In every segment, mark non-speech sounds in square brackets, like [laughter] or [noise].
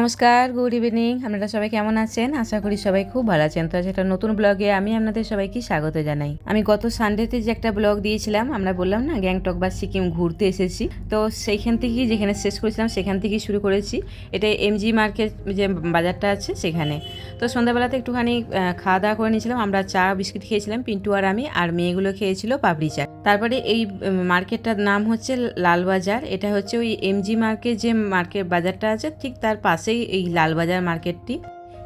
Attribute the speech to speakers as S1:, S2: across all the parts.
S1: নমস্কার, good evening. আপনারা সবাই কেমন আছেন? আশা করি সবাই খুব ভালো আছেন। তো সেটা নতুন ব্লগে আমি আপনাদের সবাইকে স্বাগত জানাই। আমি গত সানডেতে যে একটা ব্লগ দিয়েছিলাম, আমরা বললাম না, গ্যাংটক বা সিকিম ঘুরতে এসেছি। তো সেইখান থেকেই যেখানে শেষ করেছিলাম, সেখান থেকেই শুরু করেছি। এটা এমজি মার্কেট যে বাজারটা আছে সেখানে। তো সন্ধ্যাবেলাতে একটুখানি খাওয়া দাওয়া করে নিয়েছিলাম। আমরা চা, বিস্কিট খেয়েছিলাম, পিন্টু আর আমি, আর মেয়েগুলো খেয়েছিল পাপড়ি চা। তারপরে এই মার্কেটটার নাম হচ্ছে লালবাজার এটা হচ্ছে ওই এমজি মার্কেট যে মার্কেট বাজারটা আছে, ঠিক তার পাশেই এই লালবাজার মার্কেটটি।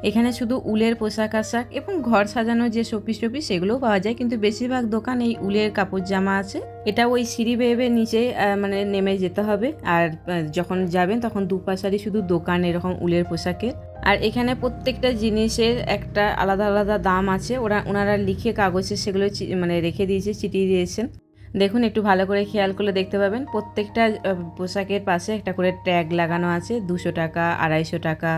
S1: এখানে শুধু উলের পোশাক আশাক এবং ঘর সাজানোর যে শোপিস টোপিস সেগুলোও পাওয়া যায়, কিন্তু বেশিরভাগ দোকান এই উলের কাপড় জামা আছে। এটা ওই সিঁড়ি বেয়ে বেয়ে নিচে মানে নেমে যেতে হবে। আর যখন যাবেন তখন দুপাশারই শুধু দোকান এরকম উলের পোশাকের। আর এখানে প্রত্যেকটা জিনিসের একটা আলাদা আলাদা দাম আছে। ওরা, ওনারা লিখে কাগজে সেগুলো মানে রেখে দিয়েছে, চিটিয়ে দিয়েছেন। দেখুন, একটু ভালো করে খেয়াল করলে দেখতে পাবেন, প্রত্যেকটা পোশাকের পাশে একটা করে ট্যাগ লাগানো আছে, দুশো টাকা, আড়াইশো টাকা।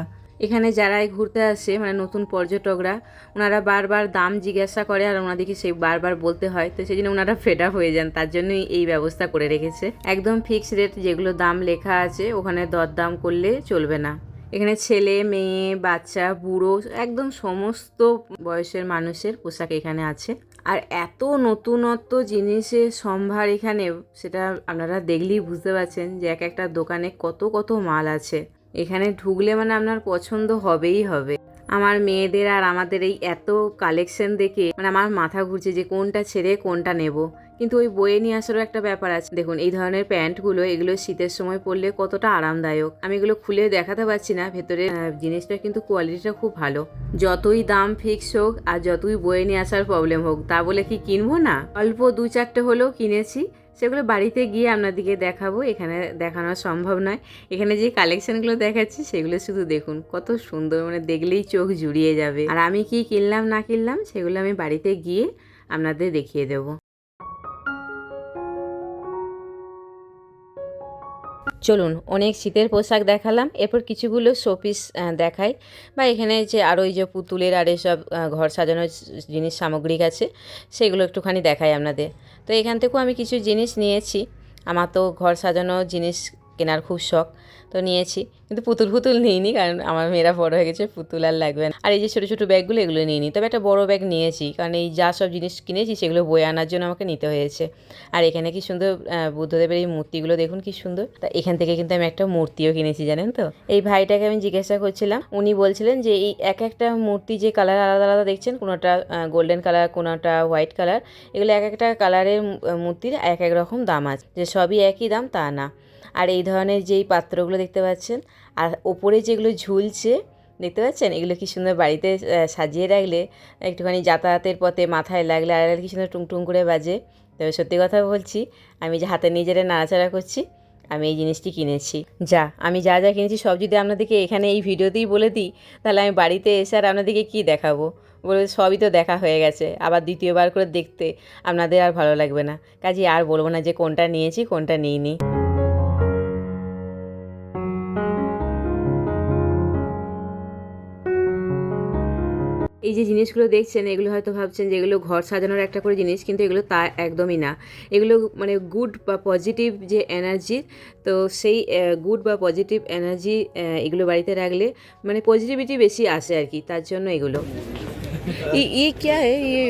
S1: এখানে যারাই ঘুরতে আসে মানে নতুন পর্যটকরা, ওনারা বারবার দাম জিজ্ঞাসা করে আর ওনাদেরকে সেই বারবার বলতে হয়। তো সেই জন্য ওনারা আপ হয়ে যান, তার জন্যই এই ব্যবস্থা করে রেখেছে। একদম ফিক্স রেট যেগুলো দাম লেখা আছে, ওখানে দরদাম করলে চলবে না। এখানে ছেলে, মেয়ে, বাচ্চা, বুড়ো, একদম সমস্ত বয়সের মানুষের পোশাক এখানে আছে। আর এত নতুনত্ব জিনিসের সম্ভার এখানে, সেটা আপনারা দেখলেই বুঝতে পারছেন যে এক একটা দোকানে কত কত মাল আছে। এখানে ঢুকলে মানে আপনার পছন্দ হবেই হবে। আমার মেয়েদের আর আমাদের এই এত কালেকশন দেখে মানে আমার মাথা ঘুরছে যে কোনটা ছেড়ে কোনটা নেব। কিন্তু ওই বয়ে নিয়ে আসারও একটা ব্যাপার আছে। দেখুন, এই ধরনের প্যান্টগুলো, এগুলো শীতের সময় পরলে কতটা আরামদায়ক। আমি এগুলো খুলে দেখাতে পারছি না, ভেতরে জিনিসটা কিন্তু কোয়ালিটিটা খুব ভালো। যতই দাম ফিক্স হোক আর যতই বয়ে নিয়ে আসার প্রবলেম হোক, তা বলে কি কিনবো না? অল্প দু চারটে হলেও কিনেছি। সেগুলো বাড়িতে গিয়ে আপনাদেরকে দেখাবো, এখানে দেখানো সম্ভব নয়। এখানে যে কালেকশনগুলো দেখাচ্ছি, সেগুলো শুধু দেখুন, কত সুন্দর মানে দেখলেই চোখ জুড়িয়ে যাবে। আর আমি কি কিনলাম, না কিনলাম, সেগুলো আমি বাড়িতে গিয়ে আপনাদের দেখিয়ে দেবো। চলুন, অনেক শীতের পোশাক দেখালাম, এরপর কিছুগুলো শোপিস দেখাই। বা এখানে যে আরও ওই যে পুতুলের আর এসব ঘর সাজানোর জিনিস সামগ্রিক আছে, সেগুলো একটুখানি দেখাই আপনাদের। তো এখান থেকেও আমি কিছু জিনিস নিয়েছি। আমার তো ঘর সাজানো জিনিস কেনার খুব শখ, তো নিয়েছি। কিন্তু পুতুল পুতুল নিইনি কারণ আমার মেয়েরা বড় হয়ে গেছে, পুতুল আর লাগবে না। আর এই যে ছোটো ছোটো ব্যাগগুলো এগুলো নিইনি। তবে একটা বড় ব্যাগ নিয়েছি, কারণ এই যা সব জিনিস কিনেছি সেগুলো বয়ে আনার জন্য আমাকে নিতে হয়েছে। আর এখানে কি সুন্দর বুদ্ধদেবের এই মূর্তিগুলো দেখুন কি সুন্দর। তা এখান থেকে কিন্তু আমি একটা মূর্তিও কিনেছি, জানেন তো? এই ভাইটাকে আমি জিজ্ঞাসা করছিলাম, উনি বলছিলেন যে এই এক একটা মূর্তি যে কালার আলাদা আলাদা দেখছেন, কোনোটা গোল্ডেন কালার, কোনোটা হোয়াইট কালার, এগুলো এক একটা কালারের মূর্তির এক এক রকম দাম আছে। যে সবই একই দাম তা না। আর এই ধরনের যেই পাত্রগুলো দেখতে পাচ্ছেন, আর ওপরে যেগুলো ঝুলছে, দেখতে পাচ্ছেন? এগুলো কি সুন্দর বাড়িতে সাজিয়ে রাখলে, একটুখানি যাতায়াতের পথে মাথায় লাগলে আর কি সুন্দর টুংটুং করে বাজে। তবে সত্যি কথা বলছি, আমি যে হাতে নিজেরা নাড়াচাড়া করছি, আমি এই জিনিসটি কিনেছি। যা, আমি যা যা কিনেছি সব যদি আপনাদেরকে এখানে এই ভিডিওতেই বলে দিই, তাহলে আমি বাড়িতে এসে আর আপনাদেরকে কী দেখাবো? বলে সবই তো দেখা হয়ে গেছে, আবার দ্বিতীয়বার করে দেখতে আপনাদের আর ভালো লাগবে না। কাজে আর বলব না যে কোনটা নিয়েছি, কোনটা নিইনি। এই যে জিনিসগুলো দেখছেন এগুলো হয়তো ভাবছেন যে এগুলো ঘর সাজানোর একটা করে জিনিস কিন্তু এগুলো তা একদমই না এগুলো মানে গুড বা পজিটিভ যে এনার্জি তো সেই গুড বা পজিটিভ এনার্জি এগুলো বাড়িতে রাখলে মানে পজিটিভিটি বেশি আসে আর কি তার জন্য এগুলো [laughs] ये ये क्या है ये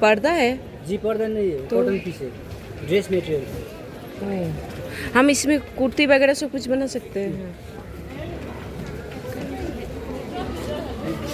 S1: पर्दा है
S2: जी पर्दा नहीं है कॉटन पीस है ड्रेस मटेरियल
S1: हम इसमें कुर्ती वगैरह सब कुछ बना सकते हैं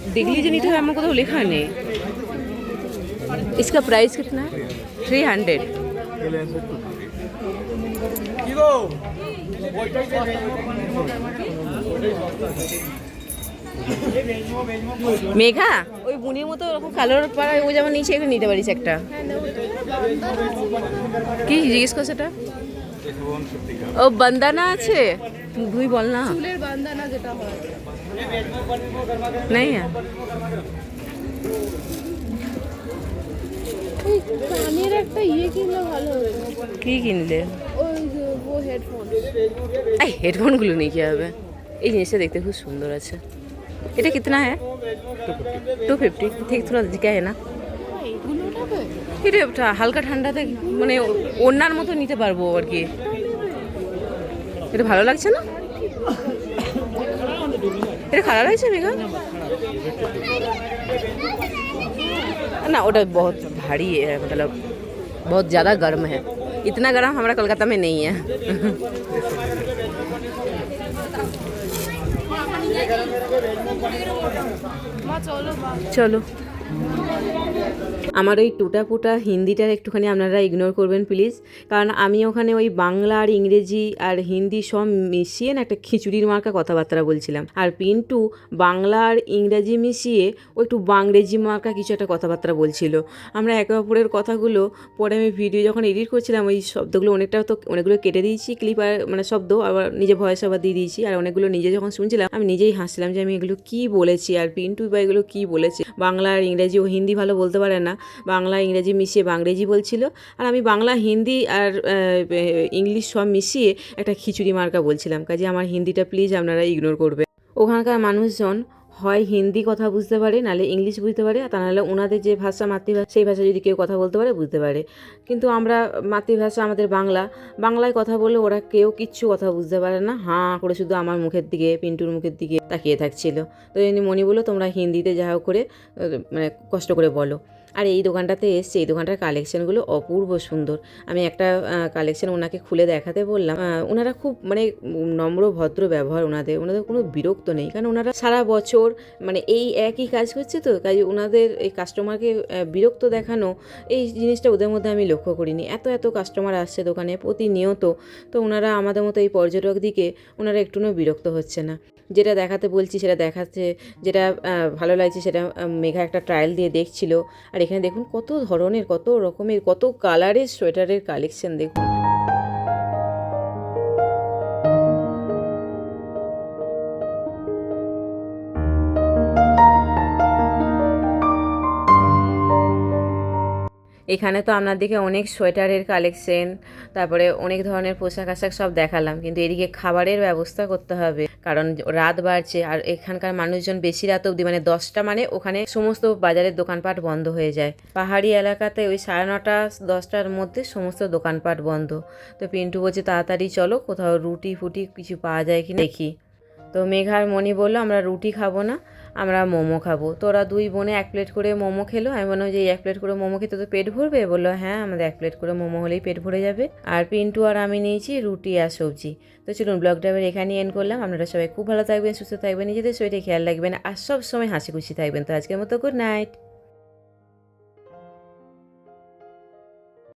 S3: কিছু কিনবি ওখান থেকে
S1: আমি দেখলি যে নিতে হবে আমার কোথাও লেখা নেই इसका प्राइस कितना है थ्री हंड्रेड মেঘা ওই বুনির মতো ওরকম কালোর পাড়া ও যেমন নিচে এখানে নিতে পারিস একটা কি জিজ্ঞেস কর সেটা ও বন্দানা আছে? তুই বল না।
S3: চুলের বান্দানা যেটা হয়।
S1: নেই?
S3: কানের একটা ইয়ে কিনলে ভালো হতো
S1: কি কিনলে?
S3: ওই ও হেডফোন
S1: এই হেডফোনগুলো নিয়ে কি হবে? এই জিনিসটা দেখতে খুব সুন্দর আছে। এটা কিতনা হ্যাঁ? হ্যাঁ টু ফিফটি ঠিক থোড়া দিকে হ্যাঁ না। এটা একটা হালকা ঠান্ডাতে মানে অন্যার মতো নিতে পারবো আর কি এটা ভালো লাগছে না এটা খারাপ লাগছে মেঘা ना ওটা बहुत भारी है मतलब बहुत ज़्यादा गर्म है इतना गर्म हमारा कोलकाता में नहीं है
S3: মা চলো মা
S1: চলো আমার ওই টুটা ফুটা হিন্দিটার একটুখানি আপনারা ইগনোর করবেন প্লিজ কারণ আমি ওখানে ওই বাংলা আর ইংরেজি আর হিন্দি সব মিশিয়ে না একটা খিচুড়ির মার্কা কথাবার্তা বলছিলাম। আর পিন্টু বাংলা আর ইংরেজি মিশিয়ে ও একটু বাংরেজি মার্কা কিছু একটা কথাবার্তা বলছিল। আমরা একে অপরের কথাগুলো পরে আমি ভিডিও যখন এডিট করছিলাম, ওই শব্দগুলো অনেকটা তো অনেকগুলো কেটে দিয়েছি ক্লিপ আর মানে শব্দ, আবার নিজে ভয়েস আবার দিয়ে দিয়েছি, আর অনেকগুলো নিজে যখন শুনছিলাম, আমি নিজেই হাসছিলাম যে আমি এগুলো কী বলেছি, আর পিন্টু বা এগুলো কী বলেছে, বাংলা আর ইংরেজি ও হিন্দি ভালো বলতে পারে না। বাংলা, ইংরেজি মিশিয়ে বাংরেজি বলছিল। আর আমি বাংলা, হিন্দি আর ইংলিশ সব মিশিয়ে একটা খিচুড়ি মার্কা বলছিলাম। কাজে আমার হিন্দিটা প্লিজ আপনারা ইগনোর করবে ওখানকার মানুষজন হয় হিন্দি কথা বুঝতে পারে, নাহলে ইংলিশ বুঝতে পারে তা নাহলে ওনাদের যে ভাষা মাতৃভাষা, সেই ভাষা যদি কেউ কথা বলতে পারে, বুঝতে পারে। কিন্তু আমরা মাতৃভাষা আমাদের বাংলা, বাংলায় কথা বললে ওরা কেউ কিচ্ছু কথা বুঝতে পারে না। হাঁ করে শুধু আমার মুখের দিকে, পিন্টুর মুখের দিকে তাকিয়ে থাকছিল। তো এমনি মনি বলো তোমরা হিন্দিতে যা হোক করে মানে কষ্ট করে বলো। আর এই দোকানটাতে এসছে। এই দোকানটার কালেকশনগুলো অপূর্ব সুন্দর। আমি একটা কালেকশন ওনাকে খুলে দেখাতে বললাম। ওনারা খুব মানে নম্র, ভদ্র ব্যবহার ওনাদের। ওনাদের কোনো বিরক্ত নেই। কারণ ওনারা সারা বছর মানে এই একই কাজ করছে তো কাজে ওনাদের এই কাস্টমারকে বিরক্ত দেখানো এই জিনিসটা ওদের মধ্যে আমি লক্ষ্য করিনি। এত এত কাস্টমার আসছে দোকানে প্রতিনিয়ত। তো ওনারা আমাদের মতো এই পর্যটক দিকে ওনারা একটুও বিরক্ত হচ্ছে না। যেটা দেখাতে বলছি সেটা দেখাচ্ছে। যেটা ভালো লাগছে সেটা মেঘা একটা ট্রায়াল দিয়ে দেখছিল। আর এখানে দেখুন কত ধরনের, কত রকমের, কত কালারের সোয়েটারের কালেকশন দেখুন। এখানে তো আপনাদেরকে অনেক সোয়েটারের কালেকশন তারপরে অনেক ধরনের পোশাক আশাক সব দেখালাম, কিন্তু এদিকে খাবারের ব্যবস্থা করতে হবে। কারণ রাত বাড়ছে আর এখানকার মানুষজন বেশি রাত অবধি মানে দশটা মানে ওখানে সমস্ত বাজারের দোকানপাট বন্ধ হয়ে যায়। পাহাড়ি এলাকাতে ওই সাড়ে নটা, দশটার মধ্যে সমস্ত দোকানপাট বন্ধ। তো পিন্টু বলছে, তাড়াতাড়ি চলো, কোথাও রুটি ফুটি কিছু পাওয়া যায় কি দেখি। তো মেঘার মণি বলল, আমরা রুটি খাব না। আমরা মোমো খাব। তো ওরা দুই বোনে এক প্লেট করে মোমো খেলো। আমি বললাম যে এক প্লেট করে মোমো খেতে তো পেট ভরবে? বলল হ্যাঁ আমাদের এক প্লেট করে মোমো হলেই পেট ভরে যাবে। আর পিন্টু আর আমি নিয়েছি রুটি আর সবজি। তো চলুন, ব্লগটা এবার এখানেই এন্ড করলাম। আপনারা সবাই খুব ভালো থাকবেন, সুস্থ থাকবেন, নিজেদের শরীরে খেয়াল রাখবেন, আর সবসময় হাসি খুশি থাকবেন। তো আজকের মতো গুড নাইট